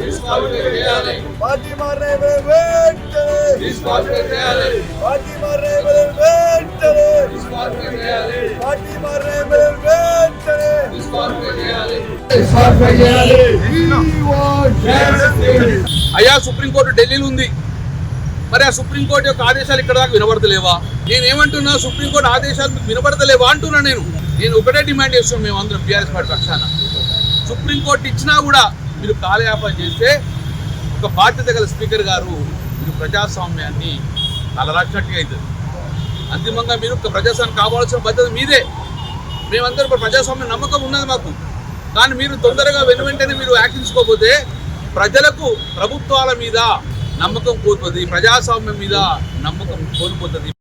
Disqualify చేయాలి party మారే వెంటనే పార్టీ మారే వెంటనే పార్టీ మారే వెంటనే డిస్క్వాలిఫై చేయాలి డిస్క్వాలిఫై అయ్యా సుప్రీంకోర్టు ఢిల్లీలో ఉంది. మరి ఆ సుప్రీంకోర్టు యొక్క ఆదేశాలు ఇక్కడ దాకా వినబడతలేవా? నేను ఏమంటున్నా సుప్రీంకోర్టు ఆదేశాలు వినబడతలేవా అంటున్నా నేను. నేను ఒకటే డిమాండ్ చేస్తున్నాను మేము అందరం బీఆర్ఎస్ పార్టీ పక్షాన. సుప్రీంకోర్టు ఇచ్చినా కూడా మీరు కాలయాపన చేస్తే ఒక బాధ్యత గల స్పీకర్ గారు మీరు ప్రజాస్వామ్యాన్ని తలరాచినట్టుగా అవుతుంది. అంతిమంగా మీరు ఒక ప్రజాస్వామ్యం కావాల్సిన బాధ్యత మీదే. మేమందరూ ఇప్పుడు ప్రజాస్వామ్యం నమ్మకం ఉన్నది మాకు. కానీ మీరు తొందరగా వెను వెంటనే మీరు యాక్షన్ తీసుకోకపోతే ప్రజలకు ప్రభుత్వాల మీద నమ్మకం కోల్పోతుంది ప్రజాస్వామ్యం మీద నమ్మకం కోల్పోతుంది.